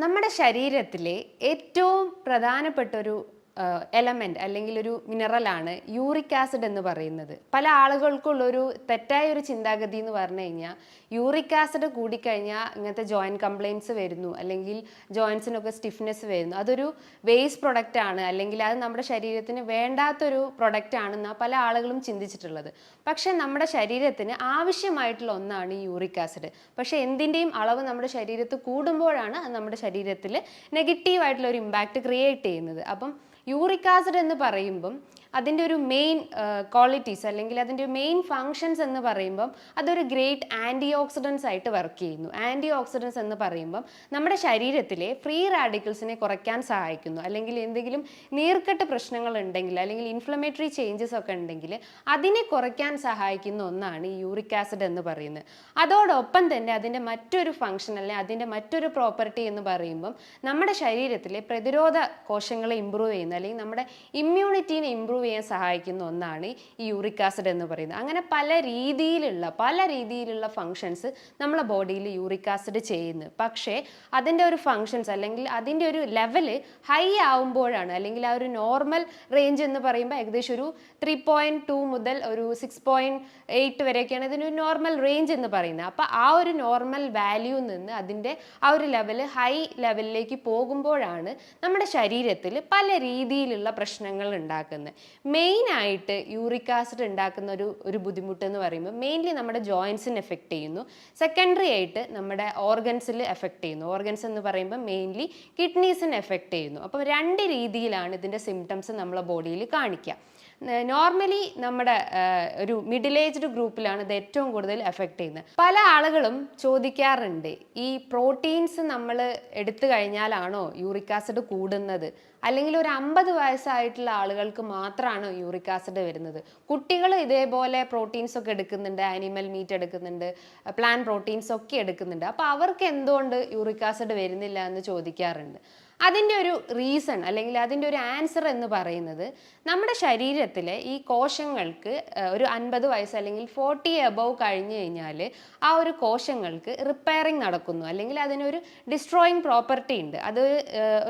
നമ്മുടെ ശരീരത്തിലെ ഏറ്റവും പ്രധാനപ്പെട്ട ഒരു എലമെന്റ് അല്ലെങ്കിൽ ഒരു മിനറലാണ് യൂറിക് ആസിഡ് എന്ന് പറയുന്നത്. പല ആളുകൾക്കുള്ളൊരു തെറ്റായ ഒരു ചിന്താഗതി എന്ന് പറഞ്ഞു കഴിഞ്ഞാൽ യൂറിക് ആസിഡ് കൂടിക്കഴിഞ്ഞാൽ ഇങ്ങനത്തെ ജോയിന്റ് കംപ്ലയിൻസ് വരുന്നു. അല്ലെങ്കിൽ ജോയിൻസിനൊക്കെ സ്റ്റിഫ്നെസ് വരുന്നു. അതൊരു വേസ്റ്റ് പ്രൊഡക്റ്റ് ആണ്. അല്ലെങ്കിൽ അത് നമ്മുടെ ശരീരത്തിന് വേണ്ടാത്തൊരു പ്രൊഡക്റ്റ് ആണെന്നാണ് പല ആളുകളും ചിന്തിച്ചിട്ടുള്ളത്. പക്ഷേ നമ്മുടെ ശരീരത്തിന് ആവശ്യമായിട്ടുള്ള ഒന്നാണ് ഈ യൂറിക് ആസിഡ് പക്ഷേ എന്തിന്റെയും അളവ് നമ്മുടെ ശരീരത്ത് കൂടുമ്പോഴാണ് അത് നമ്മുടെ ശരീരത്തിൽ നെഗറ്റീവായിട്ടുള്ള ഒരു ഇമ്പാക്റ്റ് ക്രിയേറ്റ് ചെയ്യുന്നത്. അപ്പം യൂറിക് ആസിഡ് എന്ന് പറയുമ്പം അതിന്റെ ഒരു മെയിൻ ക്വാളിറ്റീസ് അല്ലെങ്കിൽ അതിന്റെ മെയിൻ ഫങ്ഷൻസ് എന്ന് പറയുമ്പം അതൊരു ഗ്രേറ്റ് ആന്റി ഓക്സിഡൻസ് ആയിട്ട് വർക്ക് ചെയ്യുന്നു. ആന്റി ഓക്സിഡൻസ് എന്ന് പറയുമ്പം നമ്മുടെ ശരീരത്തിലെ ഫ്രീ റാഡിക്കൽസിനെ കുറയ്ക്കാൻ സഹായിക്കുന്നു. അല്ലെങ്കിൽ എന്തെങ്കിലും നീർക്കെട്ട് പ്രശ്നങ്ങൾ ഉണ്ടെങ്കിൽ അല്ലെങ്കിൽ ഇൻഫ്ലമേറ്ററി ചേഞ്ചസ് ഒക്കെ ഉണ്ടെങ്കിൽ അതിനെ കുറയ്ക്കാൻ സഹായിക്കുന്ന ഒന്നാണ് ഈ യൂറിക് ആസിഡ് എന്ന് പറയുന്നത്. അതോടൊപ്പം തന്നെ അതിന്റെ മറ്റൊരു ഫങ്ഷൻ അല്ലെങ്കിൽ അതിന്റെ മറ്റൊരു പ്രോപ്പർട്ടി എന്ന് പറയുമ്പം നമ്മുടെ ശരീരത്തിലെ പ്രതിരോധ കോശങ്ങളെ ഇമ്പ്രൂവ് ചെയ്യുന്ന അല്ലെങ്കിൽ നമ്മുടെ ഇമ്മ്യൂണിറ്റീനെ ഇമ്പ്രൂവ് ചെയ്യാൻ സഹായിക്കുന്ന ഒന്നാണ് ഈ യൂറിക് ആസിഡ് എന്ന് പറയുന്നത്. അങ്ങനെ പല രീതിയിലുള്ള പല രീതിയിലുള്ള ഫങ്ഷൻസ് നമ്മളെ ബോഡിയിൽ യൂറിക് ആസിഡ് ചെയ്യുന്നു. പക്ഷേ അതിന്റെ ഒരു ഫങ്ഷൻസ് അല്ലെങ്കിൽ അതിന്റെ ഒരു ലെവൽ ഹൈ ആവുമ്പോഴാണ് അല്ലെങ്കിൽ ആ ഒരു നോർമൽ റേഞ്ച് എന്ന് പറയുമ്പോൾ ഏകദേശം ഒരു ത്രീ പോയിന്റ് ടു മുതൽ ഒരു സിക്സ് പോയിന്റ് എയ്റ്റ് വരെയൊക്കെയാണ് ഇതിനൊരു നോർമൽ റേഞ്ച് എന്ന് പറയുന്നത്. അപ്പോൾ ആ ഒരു നോർമൽ വാല്യൂ നിന്ന് അതിന്റെ ആ ഒരു ലെവൽ ഹൈ ലെവലിലേക്ക് പോകുമ്പോഴാണ് നമ്മുടെ ശരീരത്തിൽ പല രീതിയിലുള്ള പ്രശ്നങ്ങൾ ഉണ്ടാക്കുന്നത്. മെയിനായിട്ട് യൂറിക് ആസിഡ് ഉണ്ടാക്കുന്ന ഒരു ഒരു ബുദ്ധിമുട്ട് എന്ന് പറയുമ്പോൾ മെയിൻലി നമ്മുടെ ജോയിൻസിന് എഫക്റ്റ് ചെയ്യുന്നു. സെക്കൻഡറി ആയിട്ട് നമ്മുടെ ഓർഗൻസിൽ എഫക്റ്റ് ചെയ്യുന്നു. ഓർഗൻസ് എന്ന് പറയുമ്പോൾ മെയിൻലി കിഡ്നീസിന് എഫക്റ്റ് ചെയ്യുന്നു. അപ്പോൾ രണ്ട് രീതിയിലാണ് ഇതിന്റെ സിംറ്റംസ് നമ്മളെ ബോഡിയിൽ കാണിക്കുക. നോർമലി നമ്മുടെ ഒരു മിഡിൽ ഏജ്ഡ് ഗ്രൂപ്പിലാണ് ഇത് ഏറ്റവും കൂടുതൽ എഫക്റ്റ് ചെയ്യുന്നത്. പല ആളുകളും ചോദിക്കാറുണ്ട് ഈ പ്രോട്ടീൻസ് നമ്മൾ എടുത്തു കഴിഞ്ഞാലാണോ യൂറിക് ആസിഡ് കൂടുന്നത്? അല്ലെങ്കിൽ ഒരു അമ്പത് വയസ്സായിട്ടുള്ള ആളുകൾക്ക് മാത്രമാണ് യൂറിക് ആസിഡ് വരുന്നത്? കുട്ടികൾ ഇതേപോലെ പ്രോട്ടീൻസ് ഒക്കെ എടുക്കുന്നുണ്ട് ആനിമൽ മീറ്റ് എടുക്കുന്നുണ്ട് പ്ലാൻ പ്രോട്ടീൻസ് ഒക്കെ എടുക്കുന്നുണ്ട്. അപ്പോൾ അവർക്ക് എന്തുകൊണ്ട് യൂറിക് ആസിഡ് വരുന്നില്ല എന്ന് ചോദിക്കാറുണ്ട്. അതിന്റെ ഒരു റീസൺ അല്ലെങ്കിൽ അതിന്റെ ഒരു ആൻസർ എന്ന് പറയുന്നത് നമ്മുടെ ശരീരത്തിലെ ഈ കോശങ്ങൾക്ക് ഒരു അൻപത് വയസ്സ് അല്ലെങ്കിൽ ഫോർട്ടി എബവ് കഴിഞ്ഞു കഴിഞ്ഞാൽ ആ ഒരു കോശങ്ങൾക്ക് റിപ്പയറിങ് നടക്കുന്നു. അല്ലെങ്കിൽ അതിനൊരു ഡിസ്ട്രോയിങ് പ്രോപ്പർട്ടി ഉണ്ട്. അത്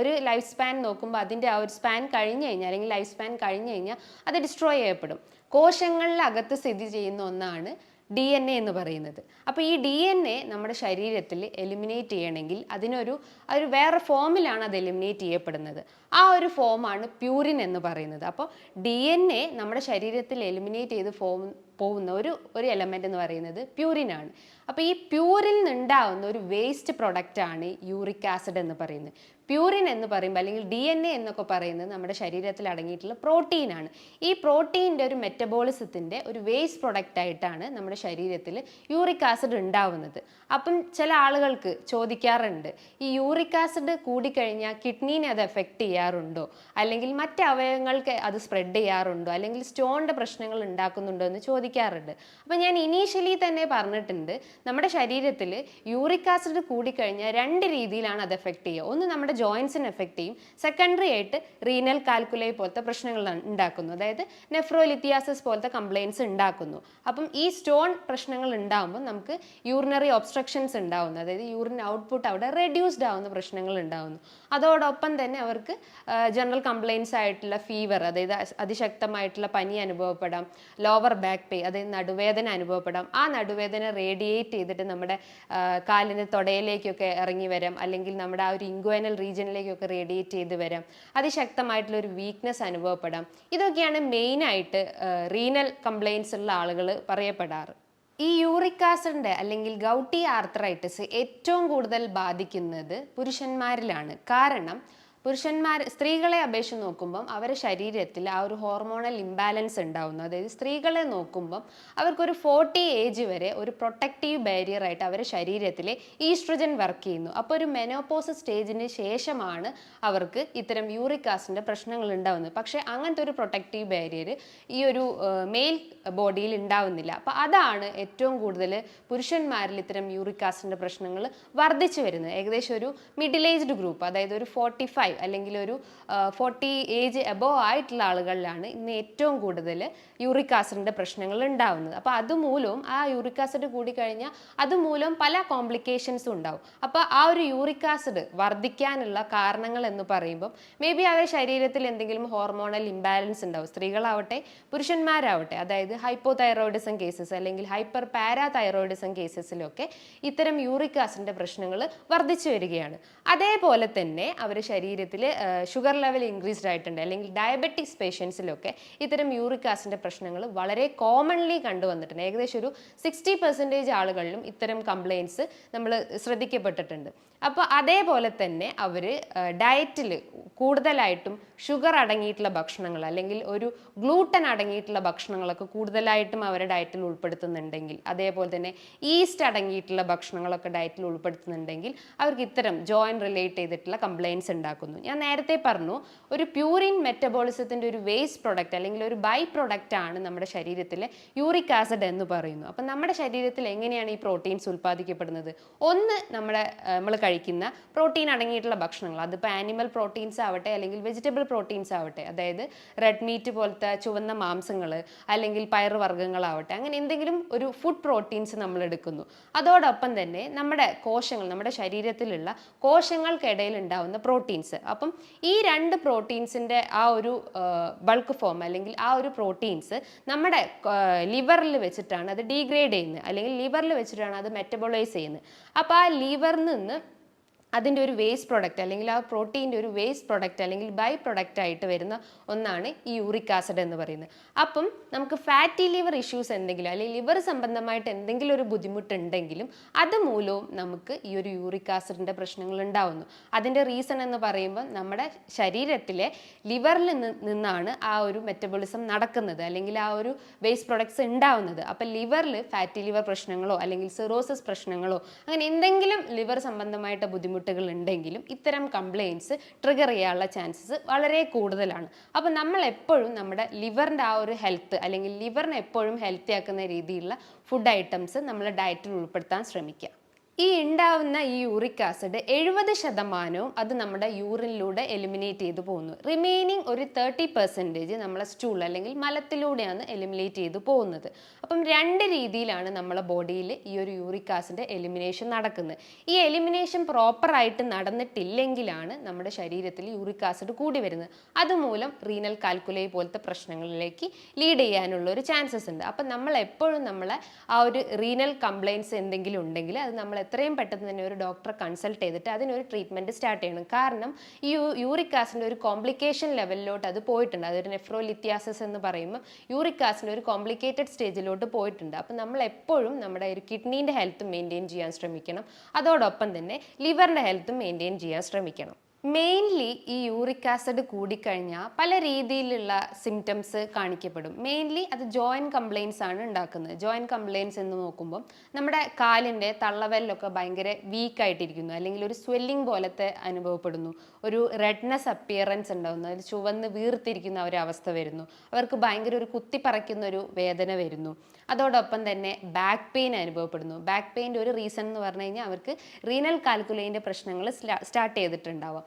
ഒരു ലൈഫ് സ്പാൻ നോക്കുമ്പോൾ അതിന്റെ ആ ഒരു സ്പാൻ കഴിഞ്ഞു കഴിഞ്ഞാൽ അല്ലെങ്കിൽ ലൈഫ് സ്പാൻ കഴിഞ്ഞു കഴിഞ്ഞാൽ അത് ഡിസ്ട്രോയ് ചെയ്യപ്പെടും. കോശങ്ങളിലകത്ത് സ്ഥിതി ചെയ്യുന്ന ഒന്നാണ് ഡി എൻ എ എന്ന് പറയുന്നത്. അപ്പോൾ ഈ ഡി എൻ എ നമ്മുടെ ശരീരത്തിൽ എലിമിനേറ്റ് ചെയ്യണമെങ്കിൽ അതിനൊരു ഒരു വേറെ ഫോമിലാണ് അത് എലിമിനേറ്റ് ചെയ്യപ്പെടുന്നത്. ആ ഒരു ഫോമാണ് പ്യൂരിൻ എന്ന് പറയുന്നത്. അപ്പോൾ ഡി എൻ എ നമ്മുടെ ശരീരത്തിൽ എലിമിനേറ്റ് ചെയ്ത് ഫോം പോകുന്ന ഒരു ഒരു എലമെന്റ് എന്ന് പറയുന്നത് പ്യൂരിനാണ് അപ്പോൾ ഈ പ്യൂരിൽ നിന്നുണ്ടാവുന്ന ഒരു വേസ്റ്റ് പ്രൊഡക്റ്റാണ് യൂറിക് ആസിഡ് എന്ന് പറയുന്നത്. പ്യൂരിൻ എന്ന് പറയുമ്പോൾ അല്ലെങ്കിൽ ഡി എൻ എ എന്നൊക്കെ പറയുന്നത് നമ്മുടെ ശരീരത്തിൽ അടങ്ങിയിട്ടുള്ള പ്രോട്ടീനാണ് ഈ പ്രോട്ടീന്റെ ഒരു മെറ്റബോളിസത്തിന്റെ ഒരു വേസ്റ്റ് പ്രൊഡക്റ്റ് ആയിട്ടാണ് നമ്മുടെ ശരീരത്തിൽ യൂറിക് ആസിഡ് ഉണ്ടാവുന്നത്. അപ്പം ചില ആളുകൾക്ക് ചോദിക്കാറുണ്ട് ഈ യൂറിക് ആസിഡ് കൂടിക്കഴിഞ്ഞാൽ കിഡ്നീനെ അത് എഫക്റ്റ് ചെയ്യാറുണ്ടോ? അല്ലെങ്കിൽ മറ്റ് അവയവങ്ങൾക്ക് അത് സ്പ്രെഡ് ചെയ്യാറുണ്ടോ? അല്ലെങ്കിൽ സ്റ്റോണിന്റെ പ്രശ്നങ്ങൾ ഉണ്ടാക്കുന്നുണ്ടോ എന്ന് ചോദിക്കാറുണ്ട്. അപ്പം ഞാൻ ഇനീഷ്യലി തന്നെ പറഞ്ഞിട്ടുണ്ട് നമ്മുടെ ശരീരത്തിൽ യൂറിക് ആസിഡ് കൂടിക്കഴിഞ്ഞാൽ രണ്ട് രീതിയിലാണ് അത് എഫക്റ്റ് ചെയ്യുക. ഒന്ന് നമ്മുടെ ജോയിൻസിന് എഫക്റ്റ് ചെയ്യും. സെക്കൻഡറി ആയിട്ട് റീനൽ കാൽക്കുലൈ പോലത്തെ പ്രശ്നങ്ങൾ ഉണ്ടാക്കുന്നു. അതായത് നെഫ്രോലിത്തിയാസിസ് പോലത്തെ കംപ്ലയിൻസ് ഉണ്ടാക്കുന്നു. അപ്പം ഈ സ്റ്റോൺ പ്രശ്നങ്ങൾ ഉണ്ടാകുമ്പോൾ നമുക്ക് യൂറിനറി ഒബ്സ്ട്രക്ഷൻസ് ഉണ്ടാവുന്നു. അതായത് യൂറിൻ ഔട്ട്പുട്ട് അവിടെ റെഡ്യൂസ്ഡ് ആവുന്ന പ്രശ്നങ്ങൾ ഉണ്ടാവുന്നു. അതോടൊപ്പം തന്നെ അവർക്ക് ജനറൽ കംപ്ലയിൻസ് ആയിട്ടുള്ള ഫീവർ അതായത് അതിശക്തമായിട്ടുള്ള പനി അനുഭവപ്പെടാം ലോവർ ബാക്ക് പെയിൻ അതായത് നടുവേദന അനുഭവപ്പെടാം. ആ നടുവേദന റേഡിയേറ്റ് ചെയ്തിട്ട് നമ്മുടെ കാലിന് തൊടയിലേക്കൊക്കെ ഇറങ്ങി വരാം. അല്ലെങ്കിൽ നമ്മുടെ ആ ഒരു ഇൻഗ്വനൽ റീജിയനിലേക്കൊക്കെ റേഡിയേറ്റ് ചെയ്ത് വരാം. അതിശക്തമായിട്ടുള്ള ഒരു വീക്ക്നെസ് അനുഭവപ്പെടാം. ഇതൊക്കെയാണ് മെയിനായിട്ട് റീനൽ കംപ്ലയിൻസ് ഉള്ള ആളുകൾ പറയപ്പെടാറ്. ഈ യൂറിക് ആസിഡിന്റെ അല്ലെങ്കിൽ ഗൗട്ടി ആർത്രൈറ്റിസ് ഏറ്റവും കൂടുതൽ ബാധിക്കുന്നത് പുരുഷന്മാരിലാണ്. കാരണം പുരുഷന്മാർ സ്ത്രീകളെ അപേക്ഷിച്ച് നോക്കുമ്പം അവരുടെ ശരീരത്തിൽ ആ ഒരു ഹോർമോണൽ ഇംബാലൻസ് ഉണ്ടാവുന്നു. അതായത് സ്ത്രീകളെ നോക്കുമ്പം അവർക്കൊരു ഫോർട്ടി ഏജ് വരെ ഒരു പ്രൊട്ടക്റ്റീവ് ബാരിയർ ആയിട്ട് അവരുടെ ശരീരത്തിലെ ഈസ്ട്രജൻ വർക്ക് ചെയ്യുന്നു. അപ്പോൾ ഒരു മെനോപോസ് സ്റ്റേജിന് ശേഷമാണ് അവർക്ക് ഇത്തരം യൂറിക് ആസിഡിന്റെ പ്രശ്നങ്ങൾ ഉണ്ടാവുന്നത്. പക്ഷേ അങ്ങനത്തെ ഒരു പ്രൊട്ടക്റ്റീവ് ബാരിയർ ഈ ഒരു മെയിൽ ബോഡിയിൽ ഉണ്ടാവുന്നില്ല. അപ്പോൾ അതാണ് ഏറ്റവും കൂടുതൽ പുരുഷന്മാരിൽ ഇത്തരം യൂറിക് ആസിഡിന്റെ പ്രശ്നങ്ങൾ വർദ്ധിച്ചു വരുന്നത്. ഏകദേശം ഒരു മിഡിൽ ഏജ്ഡ് ഗ്രൂപ്പ് അതായത് ഒരു ഫോർട്ടി ഫൈവ് ഫൈവ് അല്ലെങ്കിൽ ഒരു ഫോർട്ടി ഏജ് എബോവ് ആയിട്ടുള്ള ആളുകളിലാണ് ഇന്ന് ഏറ്റവും കൂടുതൽ യൂറിക് ആസിഡിന്റെ പ്രശ്നങ്ങൾ ഉണ്ടാവുന്നത്. അപ്പോൾ അതുമൂലം ആ യൂറിക് ആസിഡ് കൂടിക്കഴിഞ്ഞാൽ അതുമൂലം പല കോംപ്ലിക്കേഷൻസും ഉണ്ടാവും. അപ്പോൾ ആ ഒരു യൂറിക് ആസിഡ് വർദ്ധിക്കാനുള്ള കാരണങ്ങൾ എന്ന് പറയുമ്പം മേ ബി അവരുടെ ശരീരത്തിൽ എന്തെങ്കിലും ഹോർമോണൽ ഇംബാലൻസ് ഉണ്ടാവും. സ്ത്രീകളാവട്ടെ പുരുഷന്മാരാവട്ടെ അതായത് ഹൈപ്പോ തൈറോയിഡിസം കേസസ് അല്ലെങ്കിൽ ഹൈപ്പർ പാരാ തൈറോയിഡിസം കേസസിലൊക്കെ ഇത്തരം യൂറിക് ആസിഡിന്റെ പ്രശ്നങ്ങൾ വർദ്ധിച്ചു വരികയാണ്. അതേപോലെ തന്നെ അവരുടെ അവർ ശരീരത്തിൽ ഷുഗർ ലെവൽ ഇൻക്രീസ്ഡ് ആയിട്ടുണ്ട്. അല്ലെങ്കിൽ ഡയബറ്റിക്സ് പേഷ്യൻസിലൊക്കെ ഇത്തരം യൂറിക് ആസിഡിന്റെ പ്രശ്നങ്ങൾ വളരെ കോമൺലി കണ്ടുവന്നിട്ടുണ്ട്. ഏകദേശം ഒരു സിക്സ്റ്റി പെർസെന്റേജ് ആളുകളിലും ഇത്തരം കംപ്ലയിൻസ് നമ്മൾ ശ്രദ്ധിക്കപ്പെട്ടിട്ടുണ്ട്. അപ്പോൾ അതേപോലെ തന്നെ അവർ ഡയറ്റിൽ കൂടുതലായിട്ടും ഷുഗർ അടങ്ങിയിട്ടുള്ള ഭക്ഷണങ്ങൾ അല്ലെങ്കിൽ ഒരു ഗ്ലൂട്ടൻ അടങ്ങിയിട്ടുള്ള ഭക്ഷണങ്ങളൊക്കെ കൂടുതലായിട്ടും അവരുടെ ഡയറ്റിൽ ഉൾപ്പെടുത്തുന്നുണ്ടെങ്കിൽ അതേപോലെ തന്നെ ഈസ്റ്റ് അടങ്ങിയിട്ടുള്ള ഭക്ഷണങ്ങളൊക്കെ ഡയറ്റിൽ ഉൾപ്പെടുത്തുന്നുണ്ടെങ്കിൽ അവർക്ക് ഇത്തരം ജോയിൻ റിലേറ്റ് ചെയ്തിട്ടുള്ള കംപ്ലയിൻസ് ഉണ്ടാക്കുന്നു. ഞാൻ നേരത്തെ പറഞ്ഞു ഒരു പ്യൂറിൻ മെറ്റബോളിസത്തിന്റെ ഒരു വേസ്റ്റ് പ്രൊഡക്റ്റ് അല്ലെങ്കിൽ ഒരു ബൈ പ്രൊഡക്റ്റ് ആണ് നമ്മുടെ ശരീരത്തിലെ യൂറിക് ആസിഡ് എന്ന് പറയുന്നു അപ്പം നമ്മുടെ ശരീരത്തിൽ എങ്ങനെയാണ് ഈ പ്രോട്ടീൻസ് ഉൽപ്പാദിക്കപ്പെടുന്നത്? ഒന്ന് നമ്മുടെ നമ്മൾ കഴിക്കുന്ന പ്രോട്ടീൻ അടങ്ങിയിട്ടുള്ള ഭക്ഷണങ്ങൾ. അതിപ്പോൾ ആനിമൽ പ്രോട്ടീൻസ് ആവട്ടെ അല്ലെങ്കിൽ വെജിറ്റബിൾ പ്രോട്ടീൻസ് ആവട്ടെ അതായത് റെഡ് മീറ്റ് പോലത്തെ ചുവന്ന മാംസങ്ങൾ അല്ലെങ്കിൽ പയറുവർഗങ്ങളാവട്ടെ അങ്ങനെ എന്തെങ്കിലും ഒരു ഫുഡ് പ്രോട്ടീൻസ് നമ്മൾ എടുക്കുന്നു. അതോടൊപ്പം തന്നെ നമ്മുടെ കോശങ്ങൾ നമ്മുടെ ശരീരത്തിലുള്ള കോശങ്ങൾക്കിടയിൽ ഉണ്ടാവുന്ന പ്രോട്ടീൻസ് അപ്പം ഈ രണ്ട് പ്രോട്ടീൻസിന്റെ ആ ഒരു ബൾക്ക് ഫോം അല്ലെങ്കിൽ ആ ഒരു പ്രോട്ടീൻസ് നമ്മുടെ ലിവറിൽ വെച്ചിട്ടാണ് അത് ഡീഗ്രേഡ് ചെയ്യുന്നത്. അല്ലെങ്കിൽ ലിവറിൽ വെച്ചിട്ടാണ് അത് മെറ്റബോളൈസ് ചെയ്യുന്നത്. അപ്പോൾ ആ ലിവറിൽ നിന്ന് അതിന്റെ ഒരു വേസ്റ്റ് പ്രൊഡക്റ്റ് അല്ലെങ്കിൽ ആ പ്രോട്ടീന്റെ ഒരു വേസ്റ്റ് പ്രൊഡക്റ്റ് അല്ലെങ്കിൽ ബൈ പ്രൊഡക്റ്റ് ആയിട്ട് വരുന്ന ഒന്നാണ് ഈ യൂറിക് ആസിഡ് എന്ന് പറയുന്നത്. അപ്പം നമുക്ക് ഫാറ്റി ലിവർ ഇഷ്യൂസ് എന്തെങ്കിലും അല്ലെങ്കിൽ ലിവർ സംബന്ധമായിട്ട് എന്തെങ്കിലും ഒരു ബുദ്ധിമുട്ടുണ്ടെങ്കിലും അത് മൂലവും നമുക്ക് ഈ ഒരു യൂറിക് ആസിഡിന്റെ പ്രശ്നങ്ങൾ ഉണ്ടാവുന്നു. അതിന്റെ റീസൺ എന്ന് പറയുമ്പോൾ നമ്മുടെ ശരീരത്തിലെ ലിവറിൽ നിന്നാണ് ആ ഒരു മെറ്റബോളിസം നടക്കുന്നത് അല്ലെങ്കിൽ ആ ഒരു വേസ്റ്റ് പ്രൊഡക്ട്സ് ഉണ്ടാവുന്നത്. അപ്പം ലിവറിൽ ഫാറ്റി ലിവർ പ്രശ്നങ്ങളോ അല്ലെങ്കിൽ സിറോസിസ് പ്രശ്നങ്ങളോ അങ്ങനെ എന്തെങ്കിലും ലിവർ സംബന്ധമായിട്ട് ബുദ്ധിമുട്ട് ബുദ്ധിമുട്ടുകൾ ഉണ്ടെങ്കിലും ഇത്തരം കംപ്ലയിൻസ് ട്രിഗർ ചെയ്യാനുള്ള ചാൻസസ് വളരെ കൂടുതലാണ്. അപ്പോൾ നമ്മൾ എപ്പോഴും നമ്മുടെ ലിവറിന്റെ ആ ഒരു ഹെൽത്ത് അല്ലെങ്കിൽ ലിവറിനെ എപ്പോഴും ഹെൽത്തി ആക്കുന്ന രീതിയിലുള്ള ഫുഡ് ഐറ്റംസ് നമ്മൾ ഡയറ്റിൽ ഉൾപ്പെടുത്താൻ ശ്രമിക്കുക. ഈ ഉണ്ടാവുന്ന ഈ യൂറിക് ആസിഡ് എഴുപത് ശതമാനവും അത് നമ്മുടെ യൂറിനിലൂടെ എലിമിനേറ്റ് ചെയ്തു പോകുന്നു. റിമൈനിങ് ഒരു തേർട്ടി പെർസെന്റേജ് നമ്മളെ സ്റ്റൂൾ അല്ലെങ്കിൽ മലത്തിലൂടെയാണ് എലിമിനേറ്റ് ചെയ്തു പോകുന്നത്. അപ്പം രണ്ട് രീതിയിലാണ് നമ്മളെ ബോഡിയിൽ ഈ ഒരു യൂറിക് ആസിഡ് എലിമിനേഷൻ നടക്കുന്നത്. ഈ എലിമിനേഷൻ പ്രോപ്പറായിട്ട് നടന്നിട്ടില്ലെങ്കിലാണ് നമ്മുടെ ശരീരത്തിൽ യൂറിക് ആസിഡ് കൂടി വരുന്നത്. അതുമൂലം റീനൽ കാൽക്കുലൈ പോലത്തെ പ്രശ്നങ്ങളിലേക്ക് ലീഡ് ചെയ്യാനുള്ള ഒരു ചാൻസസ് ഉണ്ട്. അപ്പം നമ്മൾ എപ്പോഴും നമ്മളെ ആ ഒരു റീനൽ കംപ്ലയിൻസ് എന്തെങ്കിലും ഉണ്ടെങ്കിൽ അത് നമ്മൾ എത്രയും പെട്ടെന്ന് തന്നെ ഒരു ഡോക്ടറെ കൺസൾട്ട് ചെയ്തിട്ട് അതിനൊരു ട്രീറ്റ്മെന്റ് സ്റ്റാർട്ട് ചെയ്യണം. കാരണം ഈ യൂറിക് ആസിഡിന്റെ ഒരു കോംപ്ലിക്കേഷൻ ലെവലിലോട്ട് അത് പോയിട്ടുണ്ട്. അതൊരു നെഫ്രോലിത്യാസിസ് എന്ന് പറയുമ്പോൾ യൂറിക് ആസിഡിന്റെ ഒരു കോംപ്ലിക്കേറ്റഡ് സ്റ്റേജിലോട്ട് പോയിട്ടുണ്ട്. അപ്പോൾ നമ്മൾ എപ്പോഴും നമ്മുടെ ഒരു കിഡ്നീന്റെ ഹെൽത്ത് മെയിന്റെയിൻ ചെയ്യാൻ ശ്രമിക്കണം. അതോടൊപ്പം തന്നെ ലിവറിന്റെ ഹെൽത്തും മെയിന്റെയിൻ ചെയ്യാൻ ശ്രമിക്കണം. മെയിൻലി ഈ യൂറിക് ആസിഡ് കൂടിക്കഴിഞ്ഞാൽ പല രീതിയിലുള്ള സിംറ്റംസ് കാണിക്കപ്പെടും. മെയിൻലി അത് ജോയിന്റ് കംപ്ലയിൻസ് ആണ് ഉണ്ടാക്കുന്നത്. ജോയിന്റ് കംപ്ലയിൻസ് എന്ന് നോക്കുമ്പോൾ നമ്മുടെ കാലിന്റെ തള്ളവലിലൊക്കെ ഭയങ്കര വീക്കായിട്ടിരിക്കുന്നു അല്ലെങ്കിൽ ഒരു സ്വെല്ലിംഗ് പോലത്തെ അനുഭവപ്പെടുന്നു. ഒരു റെഡ്നെസ് അപ്പിയറൻസ് ഉണ്ടാകുന്നു അതിൽ ചുവന്ന് വീർത്തിരിക്കുന്ന ഒരവസ്ഥ വരുന്നു. അവർക്ക് ഭയങ്കര ഒരു കുത്തിപ്പറയ്ക്കുന്ന ഒരു വേദന വരുന്നു. അതോടൊപ്പം തന്നെ ബാക്ക് പെയിൻ അനുഭവപ്പെടുന്നു. ബാക്ക് പെയിന്റെ ഒരു റീസൺ എന്ന് പറഞ്ഞു കഴിഞ്ഞാൽ അവർക്ക് റീനൽ കാൽക്കുലേന്റെ പ്രശ്നങ്ങൾ സ്റ്റാർട്ട് ചെയ്തിട്ടുണ്ടാവാം.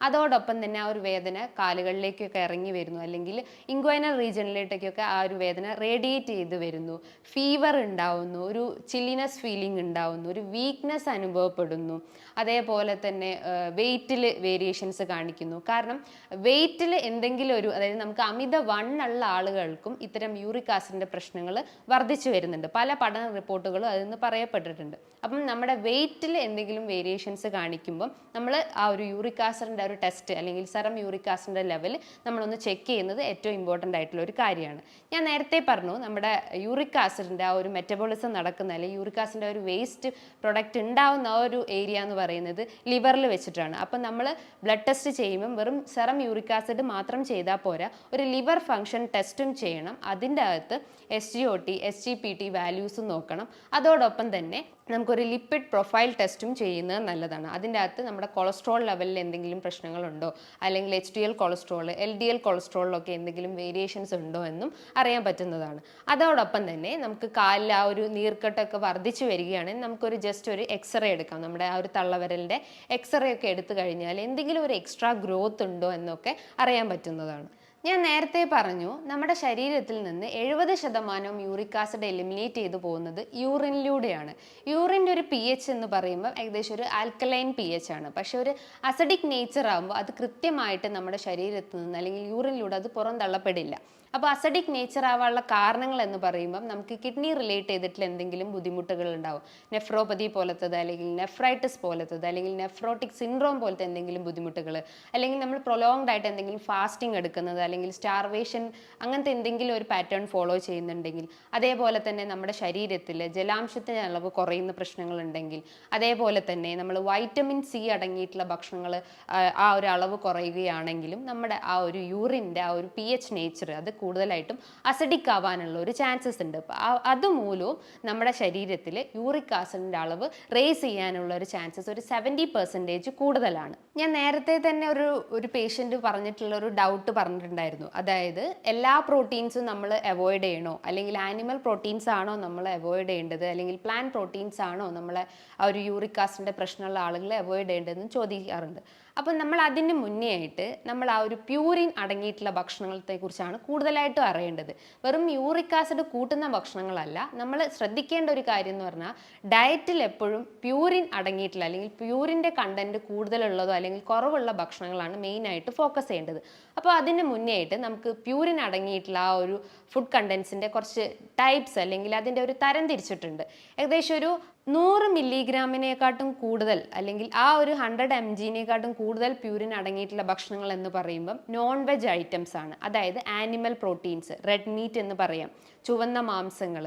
അതോടൊപ്പം തന്നെ ആ ഒരു വേദന കാലുകളിലേക്കൊക്കെ ഇറങ്ങി വരുന്നു. അല്ലെങ്കിൽ ഇൻക്വൈനൽ റീജിയനിലേക്കൊക്കെ ആ ഒരു വേദന റേഡിയേറ്റ് ചെയ്ത് വരുന്നു. ഫീവർ ഉണ്ടാവുന്നു ഒരു ചില്ലിനെസ് ഫീലിംഗ് ഉണ്ടാവുന്നു ഒരു വീക്ക്നെസ് അനുഭവപ്പെടുന്നു. അതേപോലെ തന്നെ വെയിറ്റിൽ വേരിയേഷൻസ് കാണിക്കുന്നു. കാരണം വെയിറ്റിൽ എന്തെങ്കിലും ഒരു അതായത് നമുക്ക് അമിത വണ്ണുള്ള ആളുകൾക്കും ഇത്തരം യൂറിക് ആസിഡിന്റെ പ്രശ്നങ്ങൾ വർദ്ധിച്ചു വരുന്നുണ്ട്. പല പഠന റിപ്പോർട്ടുകളും അതിൽ നിന്ന് പറയപ്പെട്ടിട്ടുണ്ട്. അപ്പം നമ്മുടെ വെയിറ്റിൽ എന്തെങ്കിലും വേരിയേഷൻസ് കാണിക്കുമ്പം നമ്മൾ ആ ഒരു യൂറിക് ആസിഡിന്റെ ഒരു ടെസ്റ്റ് അല്ലെങ്കിൽ സെറം യൂറിക് ആസിഡിന്റെ ലെവൽ നമ്മളൊന്ന് ചെക്ക് ചെയ്യുന്നത് ഏറ്റവും ഇമ്പോർട്ടന്റ് ആയിട്ടുള്ള ഒരു കാര്യമാണ്. ഞാൻ നേരത്തെ പറഞ്ഞു നമ്മുടെ യൂറിക് ആസിഡിന്റെ ആ ഒരു മെറ്റബോളിസം നടക്കുന്ന അല്ലെങ്കിൽ യൂറിക് ആസിഡിന്റെ ഒരു വേസ്റ്റ് പ്രൊഡക്റ്റ് ഉണ്ടാവുന്ന ആ ഒരു ഏരിയ എന്ന് പറയുന്നത് ലിവറിൽ വെച്ചിട്ടാണ്. അപ്പം നമ്മൾ ബ്ലഡ് ടെസ്റ്റ് ചെയ്യുമ്പം വെറും സെറം യൂറിക് ആസിഡ് മാത്രം ചെയ്താൽ പോരാ ഒരു ലിവർ ഫംഗ്ഷൻ ടെസ്റ്റും ചെയ്യണം. അതിന്റെ അകത്ത് S G O T S G P T വാല്യൂസും നോക്കണം. അതോടൊപ്പം തന്നെ നമുക്കൊരു ലിപ്പിഡ് പ്രൊഫൈൽ ടെസ്റ്റും ചെയ്യുന്നത് നല്ലതാണ്. അതിന്റെ അകത്ത് നമ്മുടെ കൊളസ്ട്രോൾ ലെവലിൽ എന്തെങ്കിലും പ്രശ്നങ്ങളുണ്ടോ? അല്ലെങ്കിൽ H D L cholesterol L D L കൊളസ്ട്രോളിലൊക്കെ എന്തെങ്കിലും വേരിയേഷൻസ് ഉണ്ടോ എന്നും അറിയാൻ പറ്റുന്നതാണ്. അതോടൊപ്പം തന്നെ നമുക്ക് കാലിൽ ആ ഒരു നീർക്കെട്ടൊക്കെ വർദ്ധിച്ചു വരികയാണെങ്കിൽ നമുക്കൊരു ജസ്റ്റ് ഒരു എക്സ്റേ എടുക്കാം. നമ്മുടെ ആ ഒരു തള്ളവരലിന്റെ എക്സ്റേ ഒക്കെ എടുത്തു കഴിഞ്ഞാൽ എന്തെങ്കിലും ഒരു എക്സ്ട്രാ ഗ്രോത്ത് ഉണ്ടോ എന്നൊക്കെ അറിയാൻ പറ്റുന്നതാണ്. ഞാൻ നേരത്തെ പറഞ്ഞു നമ്മുടെ ശരീരത്തിൽ നിന്ന് എഴുപത് ശതമാനവും യൂറിക് ആസിഡ് എലിമിനേറ്റ് ചെയ്തു പോകുന്നത് യൂറിനിലൂടെയാണ്. യൂറിന്റെ ഒരു പി എച്ച് എന്ന് പറയുമ്പോൾ ഏകദേശം ഒരു ആൽക്കലൈൻ പി എച്ച് ആണ്. പക്ഷേ ഒരു അസഡിക് നേച്ചർ ആകുമ്പോൾ അത് കൃത്യമായിട്ട് നമ്മുടെ ശരീരത്തിൽ നിന്ന് അല്ലെങ്കിൽ യൂറിനിലൂടെ അത് പുറന്തള്ളപ്പെടില്ല. അപ്പോൾ അസഡിക് നേച്ചർ ആവാനുള്ള കാരണങ്ങൾ എന്ന് പറയുമ്പോൾ നമുക്ക് കിഡ്നി റിലേറ്റ് ചെയ്തിട്ടുള്ള എന്തെങ്കിലും ബുദ്ധിമുട്ടുകൾ ഉണ്ടാവും. നെഫ്രോപ്പതി പോലത്തത് അല്ലെങ്കിൽ നെഫ്രൈറ്റിസ് പോലത്തത് അല്ലെങ്കിൽ നെഫ്രോട്ടിക് സിൻഡ്രോം പോലത്തെ എന്തെങ്കിലും ബുദ്ധിമുട്ടുകൾ അല്ലെങ്കിൽ നമ്മൾ പ്രൊലോങ്ഡ് ആയിട്ട് എന്തെങ്കിലും ഫാസ്റ്റിംഗ് എടുക്കുന്നത് അല്ലെങ്കിൽ സ്റ്റാർവേഷൻ അങ്ങനത്തെ എന്തെങ്കിലും ഒരു പാറ്റേൺ ഫോളോ ചെയ്യുന്നുണ്ടെങ്കിൽ അതേപോലെ തന്നെ നമ്മുടെ ശരീരത്തിൽ ജലാംശത്തിന്റെ അളവ് കുറയുന്ന പ്രശ്നങ്ങളുണ്ടെങ്കിൽ അതേപോലെ തന്നെ നമ്മൾ വൈറ്റമിൻ സി അടങ്ങിയിട്ടുള്ള ഭക്ഷണങ്ങൾ ആ ഒരു അളവ് കുറയുകയാണെങ്കിലും നമ്മുടെ ആ ഒരു യൂറിന്റെ ആ ഒരു പി എച്ച് നേച്ചർ അത് കൂടുതലായിട്ടും അസിഡിക് ആവാനുള്ള ഒരു ചാൻസസ് ഉണ്ട്. അതുമൂലവും നമ്മുടെ ശരീരത്തിൽ യൂറിക് ആസിഡിന്റെ അളവ് റേസ് ചെയ്യാനുള്ള ഒരു ചാൻസസ് ഒരു സെവന്റി പെർസെന്റേജ് കൂടുതലാണ്. ഞാൻ നേരത്തെ തന്നെ ഒരു ഒരു പേഷ്യന്റ് പറഞ്ഞിട്ടുള്ള ഒരു ഡൗട്ട് പറഞ്ഞിട്ടുണ്ടായിരുന്നു അതായത് എല്ലാ പ്രോട്ടീൻസും നമ്മൾ അവോയ്ഡ് ചെയ്യണോ? അല്ലെങ്കിൽ ആനിമൽ പ്രോട്ടീൻസ് ആണോ നമ്മൾ അവോയ്ഡ് ചെയ്യേണ്ടത്? അല്ലെങ്കിൽ പ്ലാൻ പ്രോട്ടീൻസ് ആണോ നമ്മളെ ആ ഒരു യൂറിക് ആസിഡിന്റെ പ്രശ്നമുള്ള ആളുകളെ അവോയ്ഡ് ചെയ്യേണ്ടതെന്ന് ചോദിക്കാറുണ്ട്. അപ്പം നമ്മൾ അതിന് മുന്നേ ആയിട്ട് നമ്മൾ ആ ഒരു പ്യൂരിൻ അടങ്ങിയിട്ടുള്ള ഭക്ഷണങ്ങളെ കുറിച്ചാണ് കൂടുതലായിട്ടും അറിയേണ്ടത്. വെറും യൂറിക് ആസിഡ് കൂട്ടുന്ന ഭക്ഷണങ്ങളല്ല. നമ്മൾ ശ്രദ്ധിക്കേണ്ട ഒരു കാര്യം എന്ന് പറഞ്ഞാൽ ഡയറ്റിൽ എപ്പോഴും പ്യൂരിൻ അടങ്ങിയിട്ടുള്ള അല്ലെങ്കിൽ പ്യൂരിന്റെ കണ്ടന്റ് കൂടുതലുള്ളതോ അല്ലെങ്കിൽ കുറവുള്ള ഭക്ഷണങ്ങളാണ് മെയിനായിട്ട് ഫോക്കസ് ചെയ്യേണ്ടത്. അപ്പോൾ അതിന് മുന്നേ ആയിട്ട് നമുക്ക് പ്യൂരിൻ അടങ്ങിയിട്ടുള്ള ആ ഒരു ഫുഡ് കണ്ടൻസിന്റെ കുറച്ച് ടൈപ്സ് അല്ലെങ്കിൽ അതിന്റെ ഒരു തരം തിരിച്ചിട്ടുണ്ട്. ഏകദേശം ഒരു നൂറ് മില്ലിഗ്രാമിനെക്കാട്ടും കൂടുതൽ അല്ലെങ്കിൽ ആ ഒരു ഹൺഡ്രഡ് എം ജിനെക്കാട്ടും കൂടുതൽ പ്യൂരിൻ അടങ്ങിയിട്ടുള്ള ഭക്ഷണങ്ങൾ എന്ന് പറയുമ്പം നോൺ വെജ് ഐറ്റംസ് ആണ്. അതായത് ആനിമൽ പ്രോട്ടീൻസ് റെഡ് മീറ്റ് എന്ന് പറയാം. ചുവന്ന മാംസങ്ങൾ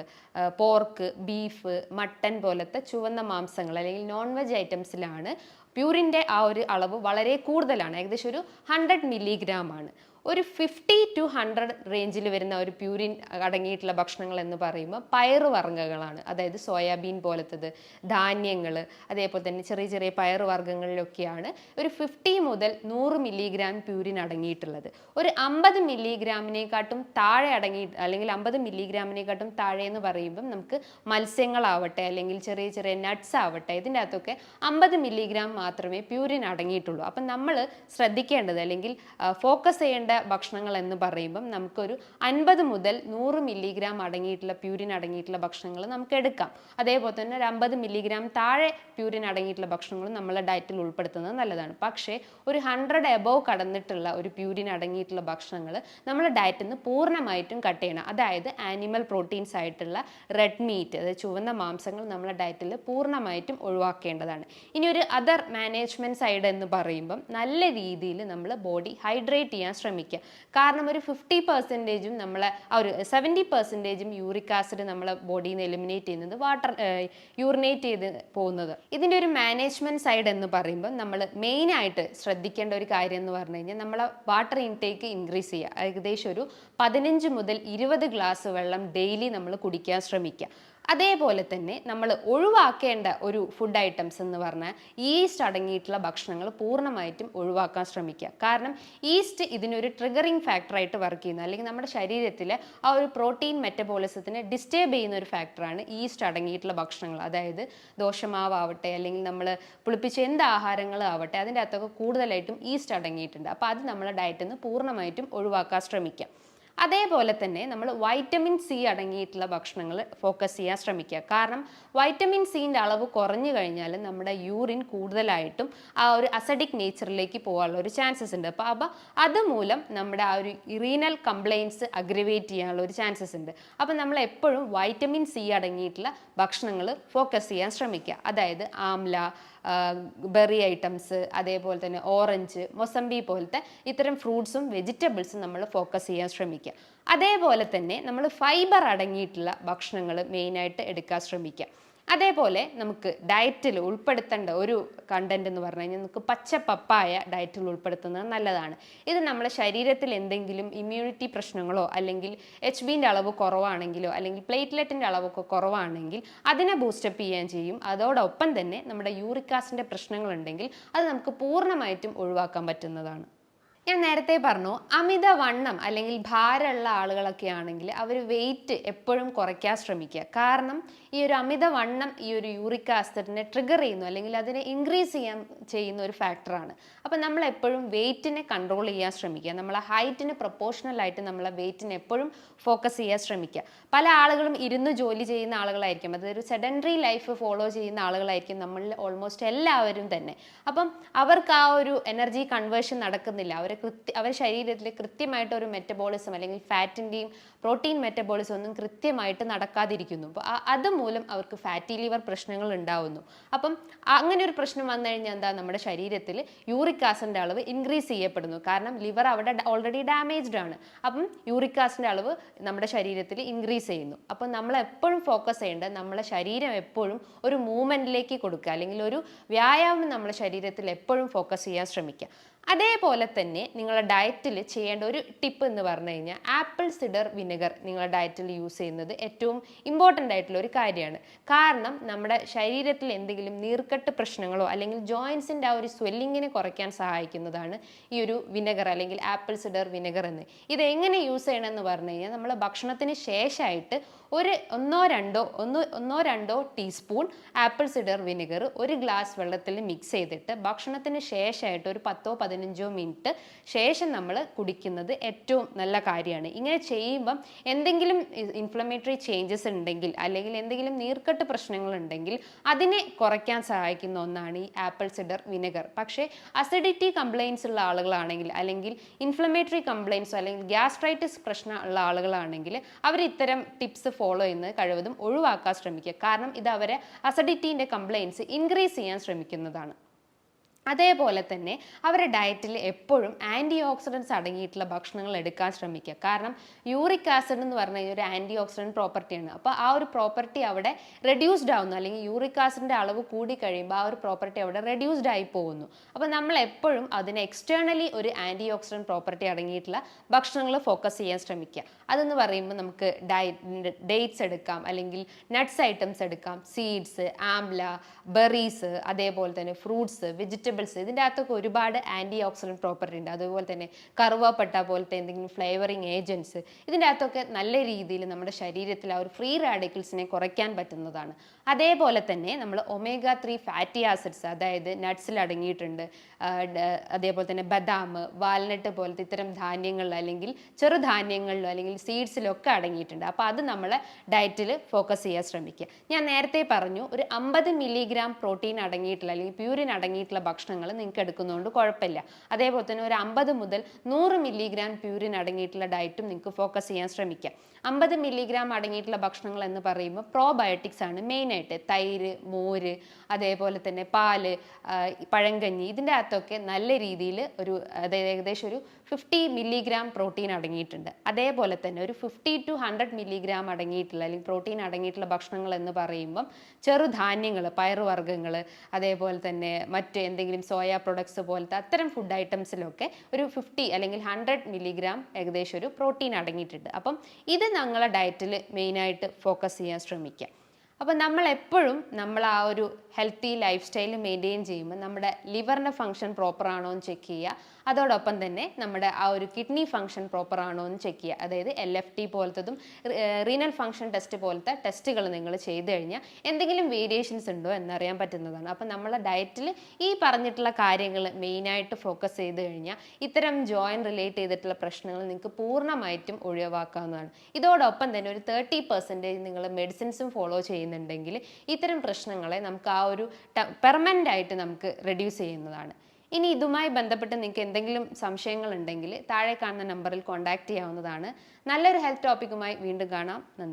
പോർക്ക് ബീഫ് മട്ടൻ പോലത്തെ ചുവന്ന മാംസങ്ങൾ അല്ലെങ്കിൽ നോൺ വെജ് ഐറ്റംസിലാണ് പ്യൂരിന്റെ ആ ഒരു അളവ് വളരെ കൂടുതലാണ്. ഏകദേശം ഒരു ഹൺഡ്രഡ് മില്ലിഗ്രാം ആണ്. ഒരു ഫിഫ്റ്റി ടു ഹൺഡ്രഡ് റേഞ്ചിൽ വരുന്ന ഒരു പ്യൂരിൻ അടങ്ങിയിട്ടുള്ള ഭക്ഷണങ്ങൾ എന്ന് പറയുമ്പോൾ പയറ് വർഗങ്ങളാണ്. അതായത് സോയാബീൻ പോലത്തത് ധാന്യങ്ങൾ അതേപോലെ തന്നെ ചെറിയ ചെറിയ പയറ് വർഗങ്ങളിലൊക്കെയാണ് ഒരു ഫിഫ്റ്റി മുതൽ നൂറ് മില്ലിഗ്രാം പ്യൂരിൻ അടങ്ങിയിട്ടുള്ളത്. ഒരു അമ്പത് മില്ലിഗ്രാമിനെക്കാട്ടും താഴെ അടങ്ങി അല്ലെങ്കിൽ അമ്പത് മില്ലിഗ്രാമിനെക്കാട്ടും താഴെ എന്ന് പറയുമ്പം നമുക്ക് മത്സ്യങ്ങളാവട്ടെ അല്ലെങ്കിൽ ചെറിയ ചെറിയ നട്ട്സ് ആവട്ടെ ഇതിന്റെ അകത്തൊക്കെ അമ്പത് മില്ലിഗ്രാം മാത്രമേ പ്യൂരിൻ അടങ്ങിയിട്ടുള്ളൂ. അപ്പം നമ്മൾ ശ്രദ്ധിക്കേണ്ടത് അല്ലെങ്കിൽ ഫോക്കസ് ചെയ്യേണ്ട ഭക്ഷണങ്ങൾ എന്ന് പറയുമ്പം നമുക്കൊരു അൻപത് മുതൽ നൂറ് മില്ലിഗ്രാം അടങ്ങിയിട്ടുള്ള പ്യൂരിൻ അടങ്ങിയിട്ടുള്ള ഭക്ഷണങ്ങൾ നമുക്ക് എടുക്കാം. അതേപോലെ തന്നെ ഒരു അമ്പത് മില്ലിഗ്രാം താഴെ പ്യൂരിൻ അടങ്ങിയിട്ടുള്ള ഭക്ഷണങ്ങളും നമ്മളെ ഡയറ്റിൽ ഉൾപ്പെടുത്തുന്നത് നല്ലതാണ്. പക്ഷേ ഒരു ഹൺഡ്രഡ് എബോവ് കടന്നിട്ടുള്ള ഒരു പ്യൂരിൻ അടങ്ങിയിട്ടുള്ള ഭക്ഷണങ്ങൾ നമ്മൾ ഡയറ്റിൽ നിന്ന് പൂർണമായിട്ടും കട്ട് ചെയ്യണം. അതായത് ആനിമൽ പ്രോട്ടീൻസ് ആയിട്ടുള്ള റെഡ് മീറ്റ് അതായത് ചുവന്ന മാംസങ്ങൾ നമ്മളെ ഡയറ്റിൽ പൂർണമായിട്ടും ഒഴിവാക്കേണ്ടതാണ്. ഇനി ഒരു അതർ മാനേജ്മെന്റ് സൈഡ് എന്ന് പറയുമ്പം നല്ല രീതിയിൽ നമ്മൾ ബോഡി ഹൈഡ്രേറ്റ് ചെയ്യാൻ ശ്രമിക്കുക കാരണം ഒരു ഫിഫ്റ്റി പെർസെന്റേജും നമ്മളെ ആ ഒരു സെവന്റി പെർസെന്റേജും യൂറിക് ആസിഡ് നമ്മളെ ബോഡിയിൽ നിന്ന് എലിമിനേറ്റ് ചെയ്യുന്നത് വാട്ടർ യൂറിനേറ്റ് ചെയ്ത് പോകുന്നത്. ഇതിന്റെ ഒരു മാനേജ്മെന്റ് സൈഡ് എന്ന് പറയുമ്പോൾ നമ്മൾ മെയിനായിട്ട് ശ്രദ്ധിക്കേണ്ട ഒരു കാര്യം എന്ന് പറഞ്ഞു കഴിഞ്ഞാൽ നമ്മളെ വാട്ടർ ഇൻടേക്ക് ഇൻക്രീസ് ചെയ്യുക. ഏകദേശം ഒരു പതിനഞ്ച് മുതൽ ഇരുപത് ഗ്ലാസ് വെള്ളം ഡെയിലി നമ്മൾ കുടിക്കാൻ ശ്രമിക്കുക. അതേപോലെ തന്നെ നമ്മൾ ഒഴിവാക്കേണ്ട ഒരു ഫുഡ് ഐറ്റംസ് എന്ന് പറഞ്ഞാൽ ഈസ്റ്റ് അടങ്ങിയിട്ടുള്ള ഭക്ഷണങ്ങൾ പൂർണമായിട്ടും ഒഴിവാക്കാൻ ശ്രമിക്കുക. കാരണം ഈസ്റ്റ് ഇതിനൊരു ട്രിഗറിങ് ഫാക്ടറായിട്ട് വർക്ക് ചെയ്യുന്നത് അല്ലെങ്കിൽ നമ്മുടെ ശരീരത്തിലെ ആ ഒരു പ്രോട്ടീൻ മെറ്റബോളിസത്തിനെ ഡിസ്റ്റേബ് ചെയ്യുന്ന ഒരു ഫാക്ടറാണ് ഈസ്റ്റ് അടങ്ങിയിട്ടുള്ള ഭക്ഷണങ്ങൾ. അതായത് ദോശമാവാവട്ടെ അല്ലെങ്കിൽ നമ്മൾ പുളിപ്പിച്ച എന്ത് ആഹാരങ്ങൾ ആവട്ടെ അതിന്റെ അകത്തൊക്കെ കൂടുതലായിട്ടും ഈസ്റ്റ് അടങ്ങിയിട്ടുണ്ട്. അപ്പോൾ അത് നമ്മുടെ ഡയറ്റിൽ നിന്ന് പൂർണമായിട്ടും ഒഴിവാക്കാൻ ശ്രമിക്കാം അതേപോലെ തന്നെ നമ്മൾ വൈറ്റമിൻ സി അടങ്ങിയിട്ടുള്ള ഭക്ഷണങ്ങൾ ഫോക്കസ് ചെയ്യാൻ ശ്രമിക്കുക. കാരണം വൈറ്റമിൻ സീന്റെ അളവ് കുറഞ്ഞു കഴിഞ്ഞാൽ നമ്മുടെ യൂറിൻ കൂടുതലായിട്ടും ആ ഒരു അസഡിക് നേച്ചറിലേക്ക് പോകാനുള്ള ഒരു ചാൻസസ് ഉണ്ട്. അപ്പോൾ അപ്പോൾ അതുമൂലം നമ്മുടെ ആ ഒരു ഇറീനൽ കംപ്ലയിൻസ് അഗ്രവേറ്റ് ചെയ്യാനുള്ള ഒരു ചാൻസസ് ഉണ്ട്. അപ്പോൾ നമ്മൾ എപ്പോഴും വൈറ്റമിൻ സി അടങ്ങിയിട്ടുള്ള ഭക്ഷണങ്ങൾ ഫോക്കസ് ചെയ്യാൻ ശ്രമിക്കുക. അതായത് ആംല ബെറി ഐറ്റംസ് അതേപോലെ തന്നെ ഓറഞ്ച് മൊസംബി പോലത്തെ ഇത്തരം ഫ്രൂട്ട്സും വെജിറ്റബിൾസും നമ്മൾ ഫോക്കസ് ചെയ്യാൻ ശ്രമിക്കുക. അതേപോലെ തന്നെ നമ്മൾ ഫൈബർ അടങ്ങിയിട്ടുള്ള ഭക്ഷണങ്ങൾ മെയിനായിട്ട് എടുക്കാൻ ശ്രമിക്കുക. അതേപോലെ നമുക്ക് ഡയറ്റിൽ ഉൾപ്പെടുത്തേണ്ട ഒരു കണ്ടന്റ് എന്ന് പറഞ്ഞു കഴിഞ്ഞാൽ നമുക്ക് പച്ച പപ്പായ ഡയറ്റിൽ ഉൾപ്പെടുത്തുന്നത് നല്ലതാണ്. ഇത് നമ്മുടെ ശരീരത്തിൽ എന്തെങ്കിലും ഇമ്മ്യൂണിറ്റി പ്രശ്നങ്ങളോ അല്ലെങ്കിൽ എച്ച് ബിന്റെ അളവ് കുറവാണെങ്കിലോ അല്ലെങ്കിൽ പ്ലേറ്റ്ലെറ്റിന്റെ അളവൊക്കെ കുറവാണെങ്കിൽ അതിനെ ബൂസ്റ്റപ്പ് ചെയ്യാൻ ചെയ്യും. അതോടൊപ്പം തന്നെ നമ്മുടെ യൂറിക് ആസിഡിന്റെ പ്രശ്നങ്ങളുണ്ടെങ്കിൽ അത് നമുക്ക് പൂർണമായിട്ടും ഒഴിവാക്കാൻ പറ്റുന്നതാണ്. ഞാൻ നേരത്തെ പറഞ്ഞു അമിതവണ്ണം അല്ലെങ്കിൽ ഭാരമുള്ള ആളുകളൊക്കെ ആണെങ്കിൽ അവർ വെയിറ്റ് എപ്പോഴും കുറയ്ക്കാൻ ശ്രമിക്കുക. കാരണം ഈ ഒരു അമിതവണ്ണം ഈ ഒരു യൂറിക് ആസിഡിനെ ട്രിഗർ ചെയ്യുന്നു അല്ലെങ്കിൽ അതിനെ ഇൻക്രീസ് ചെയ്യാൻ ചെയ്യുന്ന ഒരു ഫാക്ടറാണ് അപ്പം നമ്മൾ എപ്പോഴും വെയിറ്റിനെ കൺട്രോൾ ചെയ്യാൻ ശ്രമിക്കുക. നമ്മളെ ഹൈറ്റിന് പ്രൊപ്പോർഷണൽ ആയിട്ട് നമ്മളെ വെയിറ്റിനെ എപ്പോഴും ഫോക്കസ് ചെയ്യാൻ ശ്രമിക്കുക. പല ആളുകളും ഇരുന്ന് ജോലി ചെയ്യുന്ന ആളുകളായിരിക്കും. അതൊരു സെഡൻഡറി ലൈഫ് ഫോളോ ചെയ്യുന്ന ആളുകളായിരിക്കും നമ്മളിൽ ഓൾമോസ്റ്റ് എല്ലാവരും തന്നെ. അപ്പം അവർക്ക് ആ ഒരു എനർജി കൺവേർഷൻ നടക്കുന്നില്ല. അവർ കൃത്യ അവരുടെ ശരീരത്തിൽ കൃത്യമായിട്ട് ഒരു മെറ്റബോളിസം അല്ലെങ്കിൽ ഫാറ്റിന്റെയും പ്രോട്ടീൻ മെറ്റബോളിസം ഒന്നും കൃത്യമായിട്ട് നടക്കാതിരിക്കുന്നു. അപ്പോൾ അതുമൂലം അവർക്ക് ഫാറ്റി ലിവർ പ്രശ്നങ്ങൾ ഉണ്ടാവുന്നു. അപ്പം അങ്ങനെ ഒരു പ്രശ്നം വന്നു കഴിഞ്ഞാൽ എന്താ? നമ്മുടെ ശരീരത്തിൽ യൂറിക് ആസിഡിന്റെ അളവ് ഇൻക്രീസ് ചെയ്യപ്പെടുന്നു. കാരണം ലിവർ അവിടെ ഓൾറെഡി ഡാമേജ്ഡ് ആണ്. അപ്പം യൂറിക് ആസിഡിന്റെ അളവ് നമ്മുടെ ശരീരത്തിൽ ഇൻക്രീസ് ചെയ്യുന്നു. അപ്പം നമ്മൾ എപ്പോഴും ഫോക്കസ് ചെയ്യേണ്ടത് നമ്മളെ ശരീരം എപ്പോഴും ഒരു മൂവ്മെന്റിലേക്ക് കൊടുക്കുക. അല്ലെങ്കിൽ ഒരു വ്യായാമം നമ്മുടെ ശരീരത്തിൽ എപ്പോഴും ഫോക്കസ് ചെയ്യാൻ ശ്രമിക്കുക. അതേപോലെ തന്നെ നിങ്ങളുടെ ഡയറ്റിൽ ചെയ്യേണ്ട ഒരു ടിപ്പ് എന്ന് പറഞ്ഞു കഴിഞ്ഞാൽ ആപ്പിൾ സിഡർ വിനെഗർ നിങ്ങളുടെ ഡയറ്റിൽ യൂസ് ചെയ്യുന്നത് ഏറ്റവും ഇമ്പോർട്ടന്റ് ആയിട്ടുള്ള ഒരു കാര്യമാണ്. കാരണം നമ്മുടെ ശരീരത്തിൽ എന്തെങ്കിലും നീർക്കെട്ട് പ്രശ്നങ്ങളോ അല്ലെങ്കിൽ ജോയിൻസിന്റെ ആ ഒരു സ്വെല്ലിങ്ങിനെ കുറയ്ക്കാൻ സഹായിക്കുന്നതാണ് ഈ ഒരു വിനെഗർ അല്ലെങ്കിൽ ആപ്പിൾ സിഡർ വിനെഗർ എന്ന്. ഇത് എങ്ങനെ യൂസ് ചെയ്യണമെന്ന് പറഞ്ഞു കഴിഞ്ഞാൽ നമ്മൾ ഭക്ഷണത്തിന് ശേഷമായിട്ട് ഒരു ഒന്നോ രണ്ടോ ഒന്ന് ഒന്നോ രണ്ടോ ടീസ്പൂൺ ആപ്പിൾ സിഡർ വിനെഗർ ഒരു ഗ്ലാസ് വെള്ളത്തിൽ മിക്സ് ചെയ്തിട്ട് ഭക്ഷണത്തിന് ശേഷമായിട്ട് ഒരു പത്തോ പതിനഞ്ചോ മിനിറ്റ് ശേഷം നമ്മൾ കുടിക്കുന്നത് ഏറ്റവും നല്ല കാര്യമാണ്. ഇങ്ങനെ ചെയ്യുമ്പം എന്തെങ്കിലും ഇൻഫ്ലമേറ്ററി ചേഞ്ചസ് ഉണ്ടെങ്കിൽ അല്ലെങ്കിൽ എന്തെങ്കിലും നീർക്കെട്ട് പ്രശ്നങ്ങൾ ഉണ്ടെങ്കിൽ അതിനെ കുറയ്ക്കാൻ സഹായിക്കുന്ന ഒന്നാണ് ഈ ആപ്പിൾ സിഡർ വിനെഗർ. പക്ഷേ അസിഡിറ്റി കംപ്ലയിൻസ് ഉള്ള ആളുകളാണെങ്കിൽ അല്ലെങ്കിൽ ഇൻഫ്ലമേറ്ററി കംപ്ലയിൻസോ അല്ലെങ്കിൽ ഗ്യാസ്ട്രൈറ്റിസ് പ്രശ്നം ഉള്ള ആളുകളാണെങ്കിൽ അവർ ഇത്തരം ടിപ്സ് ഫോളോ ചെയ്യുന്നത് കഴിവതും ഒഴിവാക്കാൻ ശ്രമിക്കുക. കാരണം ഇത് അവരെ അസിഡിറ്റീന്റെ കംപ്ലയിൻസ് ഇൻക്രീസ് ചെയ്യാൻ ശ്രമിക്കുന്നതാണ്. അതേപോലെ തന്നെ അവരുടെ ഡയറ്റിൽ എപ്പോഴും ആന്റി ഓക്സിഡൻസ് അടങ്ങിയിട്ടുള്ള ഭക്ഷണങ്ങൾ എടുക്കാൻ ശ്രമിക്കുക. കാരണം യൂറിക് ആസിഡ് എന്ന് പറഞ്ഞു കഴിഞ്ഞാൽ ഒരു ആന്റി ഓക്സിഡന്റ് പ്രോപ്പർട്ടിയാണ് അപ്പോൾ ആ ഒരു പ്രോപ്പർട്ടി അവിടെ റെഡ്യൂസ്ഡ് ആവുന്നു. അല്ലെങ്കിൽ യൂറിക് ആസിഡിന്റെ അളവ് കൂടി കഴിയുമ്പോൾ ആ ഒരു പ്രോപ്പർട്ടി അവിടെ റെഡ്യൂസ്ഡ് ആയി പോകുന്നു. അപ്പോൾ നമ്മൾ എപ്പോഴും അതിന് എക്സ്റ്റേണലി ഒരു ആന്റി ഓക്സിഡന്റ് പ്രോപ്പർട്ടി അടങ്ങിയിട്ടുള്ള ഭക്ഷണങ്ങൾ ഫോക്കസ് ചെയ്യാൻ ശ്രമിക്കുക. അതെന്ന് പറയുമ്പോൾ നമുക്ക് ഡയറ്റ് ഡേറ്റ്സ് എടുക്കാം. അല്ലെങ്കിൽ നട്ട്സ് ഐറ്റംസ് എടുക്കാം. സീഡ്സ് ആംല ബെറീസ് അതേപോലെ തന്നെ ഫ്രൂട്ട്സ് വെജിറ്റബിൾസ് ഇതിന്റെ അകത്തൊക്കെ ഒരുപാട് ആന്റി ഓക്സിഡന്റ് പ്രോപ്പർട്ടി ഉണ്ട്. അതുപോലെ തന്നെ കറുവാപ്പട്ട പോലത്തെ എന്തെങ്കിലും ഫ്ലേവറിങ് ഏജൻസ് ഇതിന്റെ അകത്തൊക്കെ നല്ല രീതിയിൽ നമ്മുടെ ശരീരത്തിൽ ആ ഒരു ഫ്രീ റാഡിക്കൽസിനെ കുറയ്ക്കാൻ പറ്റുന്നതാണ്. അതേപോലെ തന്നെ നമ്മൾ ഒമേഗ ത്രീ ഫാറ്റി ആസിഡ്സ് അതായത് നട്ട്സിൽ അടങ്ങിയിട്ടുണ്ട്. അതേപോലെ തന്നെ ബദാം വാൽനട്ട് പോലത്തെ ഇത്തരം ധാന്യങ്ങളിൽ അല്ലെങ്കിൽ ചെറുധാന്യങ്ങളിലോ അല്ലെങ്കിൽ സീഡ്സിലൊക്കെ അടങ്ങിയിട്ടുണ്ട്. അപ്പോൾ അത് നമ്മളെ ഡയറ്റിൽ ഫോക്കസ് ചെയ്യാൻ ശ്രമിക്കുക. ഞാൻ നേരത്തെ പറഞ്ഞു ഒരു അമ്പത് മില്ലിഗ്രാം പ്രോട്ടീൻ അടങ്ങിയിട്ടുള്ള അല്ലെങ്കിൽ പ്യൂരിൻ അടങ്ങിയിട്ടുള്ള ഭക്ഷണങ്ങൾ നിങ്ങൾക്ക് എടുക്കുന്നതുകൊണ്ട് കുഴപ്പമില്ല. അതേപോലെ തന്നെ ഒരു അമ്പത് മുതൽ നൂറ് മില്ലിഗ്രാം പ്യൂരിൻ അടങ്ങിയിട്ടുള്ള ഡയറ്റും നിങ്ങൾക്ക് ഫോക്കസ് ചെയ്യാൻ ശ്രമിക്കാം. അമ്പത് മില്ലിഗ്രാം അടങ്ങിയിട്ടുള്ള ഭക്ഷണങ്ങൾ എന്ന് പറയുമ്പോൾ പ്രോബയോട്ടിക്സ് ആണ് മെയിനായിട്ട്. തൈര് മോര് അതേപോലെ തന്നെ പാൽ പഴങ്കഞ്ഞി ഇതിന്റെ അകത്തൊക്കെ നല്ല രീതിയിൽ ഒരു അതായത് ഏകദേശം ഒരു ഫിഫ്റ്റി മില്ലിഗ്രാം പ്രോട്ടീൻ അടങ്ങിയിട്ടുണ്ട്. അതേപോലെ തന്നെ ഒരു ഫിഫ്റ്റി ടു ഹൺഡ്രഡ് മില്ലിഗ്രാം അടങ്ങിയിട്ടുള്ള അല്ലെങ്കിൽ പ്രോട്ടീൻ അടങ്ങിയിട്ടുള്ള ഭക്ഷണങ്ങൾ എന്ന് പറയുമ്പം ചെറുധാന്യങ്ങൾ പയറുവർഗങ്ങൾ അതേപോലെ തന്നെ മറ്റ് എന്തെങ്കിലും സോയ പ്രൊഡക്ട്സ് പോലത്തെ അത്തരം ഫുഡ് ഐറ്റംസിലൊക്കെ ഒരു ഫിഫ്റ്റി അല്ലെങ്കിൽ ഹൺഡ്രഡ് മില്ലിഗ്രാം ഏകദേശം ഒരു പ്രോട്ടീൻ അടങ്ങിയിട്ടുണ്ട്. അപ്പം ഇത് ഞങ്ങളെ ഡയറ്റിൽ മെയിനായിട്ട് ഫോക്കസ് ചെയ്യാൻ ശ്രമിക്കുക അപ്പോൾ നമ്മൾ എപ്പോഴും നമ്മൾ ആ ഒരു ഹെൽത്തി ലൈഫ് സ്റ്റൈൽ മെയിന്റെയിൻ ചെയ്യുമ്പോൾ നമ്മുടെ ലിവറിന്റെ ഫങ്ഷൻ പ്രോപ്പർ ആണോ എന്ന് ചെക്ക് ചെയ്യുക. അതോടൊപ്പം തന്നെ നമ്മുടെ ആ ഒരു കിഡ്നി ഫംഗ്ഷൻ പ്രോപ്പർ ആണോ എന്ന് ചെക്ക് ചെയ്യുക. അതായത് എൽ എഫ് ടി പോലത്തതും റീനൽ ഫംഗ്ഷൻ ടെസ്റ്റ് പോലത്തെ ടെസ്റ്റുകൾ നിങ്ങൾ ചെയ്ത് കഴിഞ്ഞാൽ എന്തെങ്കിലും വേരിയേഷൻസ് ഉണ്ടോ എന്നറിയാൻ പറ്റുന്നതാണ്. അപ്പം നമ്മളെ ഡയറ്റിൽ ഈ പറഞ്ഞിട്ടുള്ള കാര്യങ്ങൾ മെയിനായിട്ട് ഫോക്കസ് ചെയ്ത് കഴിഞ്ഞാൽ ഇത്തരം ജോയിൻ റിലേറ്റ് ചെയ്തിട്ടുള്ള പ്രശ്നങ്ങൾ നിങ്ങൾക്ക് പൂർണമായിട്ടും ഒഴിവാക്കാവുന്നതാണ്. ഇതോടൊപ്പം തന്നെ ഒരു തേർട്ടി പെർസെന്റേജ് നിങ്ങൾ മെഡിസിൻസും ഫോളോ ചെയ്യുന്നുണ്ടെങ്കിൽ ഇത്തരം പ്രശ്നങ്ങളെ നമുക്ക് ആ ഒരു പെർമനന്റ് ആയിട്ട് നമുക്ക് റെഡ്യൂസ് ചെയ്യുന്നതാണ്. ഇനി ഇതുമായി ബന്ധപ്പെട്ട് നിങ്ങൾക്ക് എന്തെങ്കിലും സംശയങ്ങൾ ഉണ്ടെങ്കിൽ താഴെ കാണുന്ന നമ്പറിൽ കോൺടാക്റ്റ് ചെയ്യാവുന്നതാണ്. നല്ലൊരു ഹെൽത്ത് ടോപ്പിക്കുമായി വീണ്ടും കാണാം. നന്ദി.